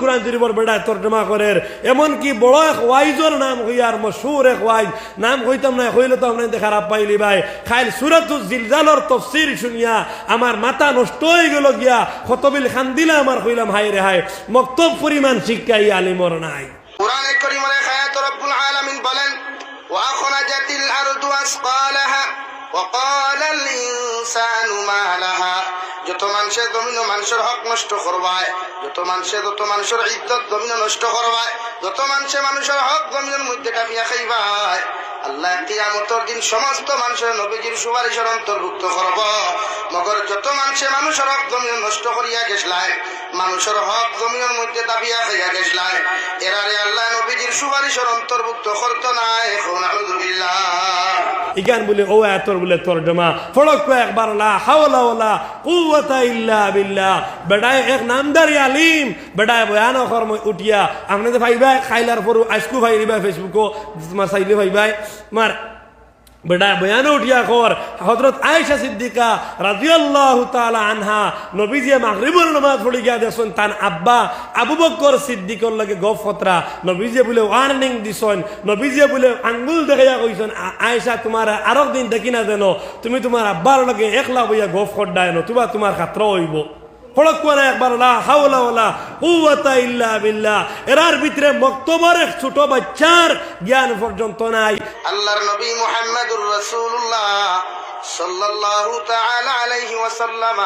কোরআন তর্জমা করে। এমনকি বড় এক ওয়াইজর নাম হইয়ার এক ওয়াইজ। নাম না, হইলে তো খারাপ পাইলি ভাই। খাইল জিলজালর তফসির শুনিয়া আমার মাথা নষ্ট হয়ে গেল গিয়া খতবিল খান দিলে আমার হইলাম হাই রে হাই মক্তব পরিমাণ শিক্ষা ই আলিমর নাই। খায়াত রব্বুল আলামিন বলেন ওয়াখরাজাতিল আরদু আসকালাহা যত মানুষে দমিন মানুষের হক নষ্ট করবায়, যত মানুষে তত মানুষের ইজ্জত দমিন নষ্ট করবায়, যত মানুষে মানুষের হক দমিনের মধ্যে কামিয়া খাইবায়, আল্লাহ কিয়ামতর দিন সমস্ত মানুষের নবীজির সুপারিশের অন্তর্ভুক্ত করব। মগর যত মানুষে মানুষের হক দমিন নষ্ট করিয়া গেছলায় মানুষের হক জমিনের মধ্যে দাবিয়া খাইয়া গেছলায় এরারে আল্লাহ নবীজির সুপারিশের অন্তর্ভুক্ত করতো না, এখন আলহামদুলিল্লাহ। ইগান বলে, ও এতর বলে ফড়ক একবার, লা হাওলা ওয়ালা কুওয়াতা ইল্লা বিল্লাহ। বেডায় এক নামদারি আলিম, বেডায় বয়ান কর্ম উঠিয়া। আপনি তো ভাইবাই, খাইলার পর আজকু ভাই রিবা ফেসবুকো তোমার সাইলে ভাইবাই। মার বেটা বয়ানে উঠিয়া কর। হজরত আয়েশা সিদ্দিকা রাজিয়াল্লাহু তাআলা আনহা নবীজি মাগরিবুর নামাজ পড়ি গিয়া দেখছেন তান আব্বা আবু বকর সিদ্দিকর লাগে গফ খতরা নবীজি বলে ওয়ার্নিং দিছন। নবীজি বলে, আঙ্গুল দেখাইয়া কইছেন আয়েশা, তোমার আরও দিন দেখি না যেন। তুমি তোমার আব্বার লগে একলা বইয়া গফ খড্ডায় নতুবা তোমার খাত্র হইব। ফড়ক করে একবার, লা হাওলা ওয়ালা কুওয়াতা ইল্লা বিল্লাহ। এরার ভিতরে মক্তবর ছোট বাচ্চার জ্ঞান পর্যন্ত নাই। আল্লাহর নবী মুহাম্মদুর রাসূলুল্লাহ সাল্লাল্লাহু তাআলা আলাইহি ওয়াসাল্লাম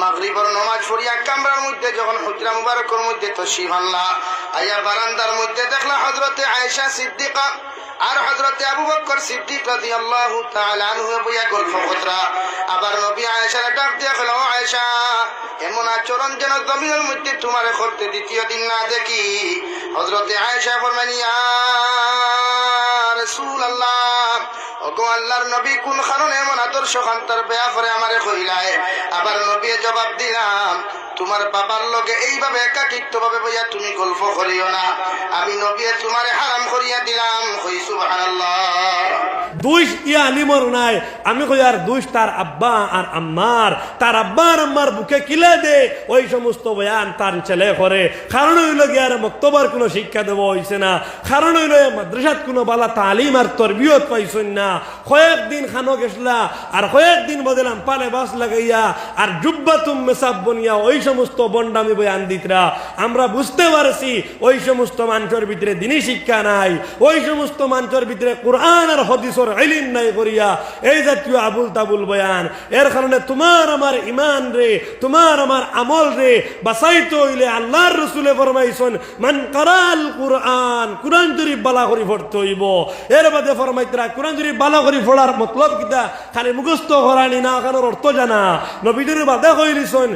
মাগরিবের নামাজ পড়িয়া কামরার মধ্যে যখন হুজরা মুবারকের মধ্যে তশরিফ আনলা আয়া বারান্দার মধ্যে দেখলা হযরতে আয়েশা সিদ্দিকা আর হজরতে আবু বকর সিদ্দিক রাদিয়াল্লাহু তাআলা আনহু বইয়া গল্প কথা আবার নবী আয়েশার ডাক দিয়া ও আয়েশা, এমন আচরণ যেন জমিনের মধ্যে তোমারে করতে দ্বিতীয় দিন না দেখি। হজরতে আয়েশা ফরমানিয়া রাসূলুল্লাহ ওগো আল্লাহর নবী কোন কারণে এমন আদর্শ খান্তার বেয়া করে আমারে কইলায়? আবার নবী জবাব দিলাম, তোমার বাবার লগে এইভাবে একাকিত্ব ভাবে বইয়া তুমি গল্প করিও না। আমি নবী তোমারে হারাম করিয়া দিলাম। কই সুবহানাল্লাহ। দুইশ ইয়া নাই। আমি কই, আর দুইশ তার আব্বা আর আম্মার। তার আব্বা আর আম্মার বুকে কিলে দে? ওই সমস্ত বয়ান তার ছেলে করে। কারণ হইল গিয়ার মক্তবার কোনো শিক্ষা দেব হইছে না। কারণ হইল মাদ্রাসাত কোনো বালা তালিম আর তরবিয়ত পাইছেন না। কয়েকদিন খানো গেছলা আর কয়েকদিন বদলাম পালে বাস লাগাইয়া, আর জুব্বা তুম মেসাব বনিয়া ওই সমস্ত বন্ডামি বয়ান দিতরা। আমরা বুঝতে পারছি ওই সমস্ত মানুষের ভিতরে দিনই শিক্ষা নাই। ওই সমস্ত মানুষের ভিতরে কোরআন আর হদিসর এলিম নাই করিয়া, এই জাতীয় আবুল তাবুল বয়ান। এর কারণে তোমার আমার ইমান রে, তোমার আমার আমল রে বাসাইতো হইলে আল্লাহর রসুলে ফরমাইছেন, মান কারাল কোরআন কোরআন শরীফ বালা করি পড়তে হইব। এর বাদে ফরমাইতরা, কোরআন শরীফ বালা করি পড়ার মতলব কিতা? খালি মুখস্থ করানি না কারণ অর্থ জানা। নবীদের বাদে কইলিছেন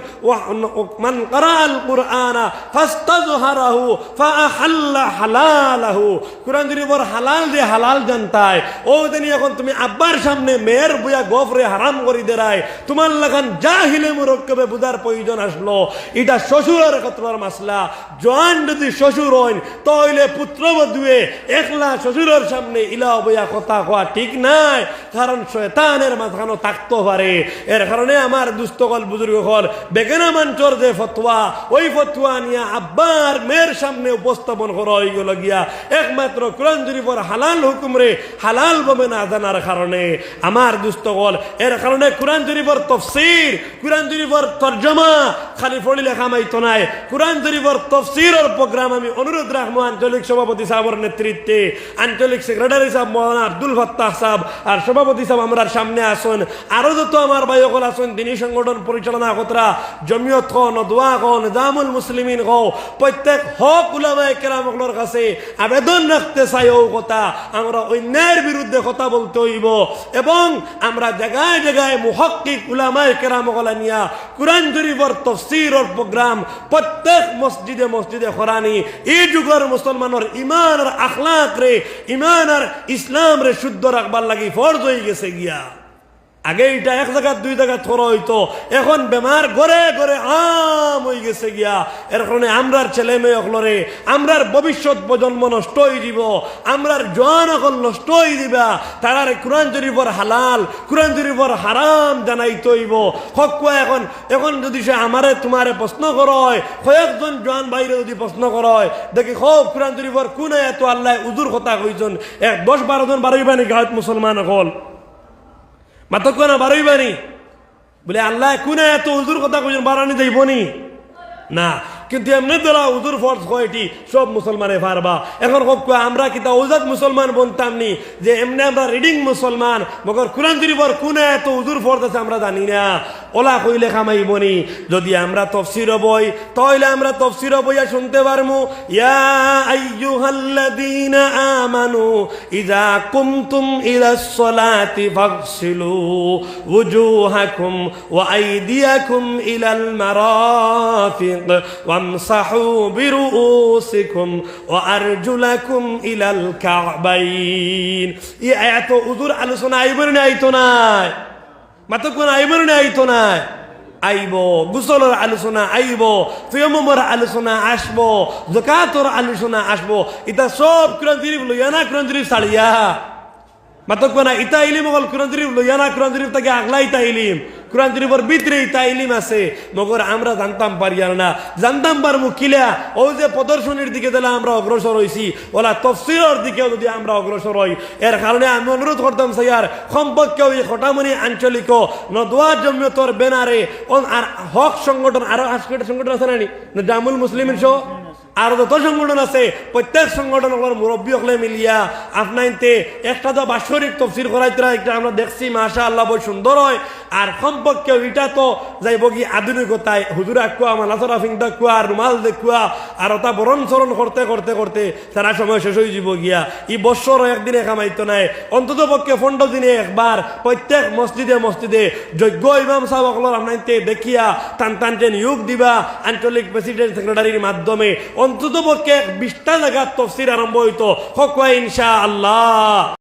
মান কারাল কোরআন ফাস্তাজহারাহু ফাআহাল্লা হালালাহু কোরআন শরীফের হালাল যে হালাল জানতায় ও দিন এখন তুমি আব্বার সামনে মেয়ের বইয়া গফরে হারাম করি দেরায় তোমার লাগান জাহিলে মুরক্কবে বুঝার প্রয়োজন আসলো। এটা শ্বশুরের ক্ষেত্রের মাসলা। জোয়ান যদি শ্বশুর হইন, তাহলে পুত্র বধুয়ে একলা শ্বশুরের সামনে ইলা বইয়া কথা কোয়া ঠিক নাই। কারণ শয়তানের মাঝখানো থাকতে পারে। এর কারণে আমার দুস্থকল বুজুর্গ হল বেগেনা মঞ্চর যে ফতোয়া, ওই ফতোয়া নিয়ে আব্বার মেয়ের সামনে উপস্থাপন করা হয়ে গেল গিয়া। একমাত্র কোরআন শরীফর হালাল হুকুম রে, হালাল ভাবে না জানার কারণে, আমার দুস্থকল এর কারণে কোরআন শরীফর তফসির, কোরআন শরীফর তর্জমা খালি ফড়ি লেখা মাইতো নাই। কোরআন শরীফর তফসিরের প্রোগ্রাম আমি অনুরোধ রাখব আঞ্চলিক সভাপতি সাহেবের নেতৃত্বে। আঞ্চলিক সেক্রেটারি সাহেব মৌলানা আব্দুল ফত্তাহ সাহেব আর সভাপতি সাহেব আমরা সামনে আসুন। আরও যত আমার ভাইসকল আসুন, দিনী সংগঠন পরিচালনা কতরা জমিয়ত খ নদোয়া খ নিজামুল মুসলিমিন খ প্রত্যেক হক উলামায়ে কেরামগুলোর কাছে আবেদন রাখতে চাই ও কথা। আমরা অন্যায়ের বিরুদ্ধে কথা বলতে হইব। এবং আমরা জায়গায় জায়গায় মুহক্কিক উলামায় কেরামগলা নিয়া কোরআন শরীফর তফসির প্রোগ্রাম প্রত্যেক মসজিদে মসজিদে হরানি এই যুগের মুসলমানের ইমান আর আখলাক রে ইমান আর ইসলাম রে শুদ্ধ রাখবার লাগি ফরজ হয়ে গেছে গিয়া। আগে এটা এক জায়গা, দুই জায়গা থর হইতো। এখন বেমার ঘরে ঘরে আম হয়ে গেছে গিয়া। এর কারণে আমরার ছেলে মেয়ে অকলরে, আমরার ভবিষ্যৎ প্রজন্ম নষ্ট হয়ে দিব আমরার জোয়ান অকল নষ্ট হয়ে দিবা। তারার কোরআন শরীফর হালাল, কোরআন শরীফর হারাম জানাই তৈব হকুয়া এখন এখন যদি সে আমারে, তোমারে প্রশ্ন করয়, কয়েকজন জোয়ান বাইরে যদি প্রশ্ন করয়, দেখি খুব কোরআন শরীফর কোন এত আল্লাহ উজুর কথা কইজন এক দশ বারো জন বারোই বানি গাঁত মুসলমান অকল? মাতক না বারোই বানি। বলে আল্লাহ কোন এত উজুর কথা কইজন বাড়ানি যাইবনি না কিন্তু এমনি তোরা উজুর ফর্স কয়টি? সব মুসলমানে পারবা। এখন হোক আমরা কিন্তু ওজাদ মুসলমান বলতাম নি? যে এমনি আমরা রিডিং মুসলমান, মগর কুরান শরীফর কোন এত উজুর ফর্স আছে আমরা জানি না। ওলা কইলে খামাইব বনি যদি আমরা তফসির বই, তাহলে আমরা তফসির বইয়া শুনতে পারমু। ইয়া আইয়ুহাল্লাযীনা আমানু ইযা কুমতুম ইলাস সলাতি ফাগসিলু ওয়ুজুহাকুম ওয়া আইদিয়াকুম ইলাল মারাফিক ওয়া ফামসাহু বিরুউসিকুম ওয়া আরজুলাকুম ইলাল কাবাইন এই আয়াত উজুর আলোচনা আইবর না আইতো নাই মাত্র কোন আইবর না আইতো নাই আইব। গুসলের আলোচনা আইব ফেমর আলোচনা আসব জকাতর আলোচনা আসব। ইতা সব কুরআন শরীফ লইয়া না কুরআন শরীফ ছাড়িয়া? মাতক না, ইতা ইলিম হল কুরআন শরীফ লইয়া না কুরআন তাকে আগলাই ইতা ইলিম। কোরআন শরীফের ভিতরে ইতা ইলিম আছে। মগর আমরা জানতাম পারি আর না। জানতাম পার মুখিলা ও যে প্রদর্শনীর দিকে দিলে আমরা অগ্রসর হইছি। ওলা তফসিলের দিকেও যদি আমরা অগ্রসর হই। এর কারণে আমি অনুরোধ করতাম স্যার সম্পর্কে ওই খটামনি আঞ্চলিক নদোয়া জমিয়তর বেনারে আর হক সংগঠন, আরও সংগঠন আছে না জামুল মুসলিমের শো আর যত সংগঠন আছে, প্রত্যেক সংগঠন মুরব্বী হলে মিলিয়া আপনাইতে একটা তো বাৎসরিক তফসির করাইতে একটা আমরা দেখছি মাশা আল্লাহ বই সুন্দর হয়। আর সম্পর্কে এটা তো যাইব কি আধুনিকতায় হুজুর আকুয়া মালাসরা ফিং দেখুয়া রুমাল দেখুয়া আর ওটা বরণ চরণ করতে করতে করতে সারা সময় শেষ হয়ে যাব গিয়া। ই বছর একদিনে কামাইতো নাই। অন্তত পক্ষে পনেরো দিনে একবার প্রত্যেক মসজিদে মসজিদে যোগ্য ইমাম সাহেব অকলর আপনাইতে দেখিয়া, টান টানতে নিয়োগ দিবা, আঞ্চলিক প্রেসিডেন্ট সেক্রেটারির মাধ্যমে। অন্তত পক্ষে বিশটা জায়গার তফসির আরম্ভ হইতো। হকুয়া ইনশা আল্লাহ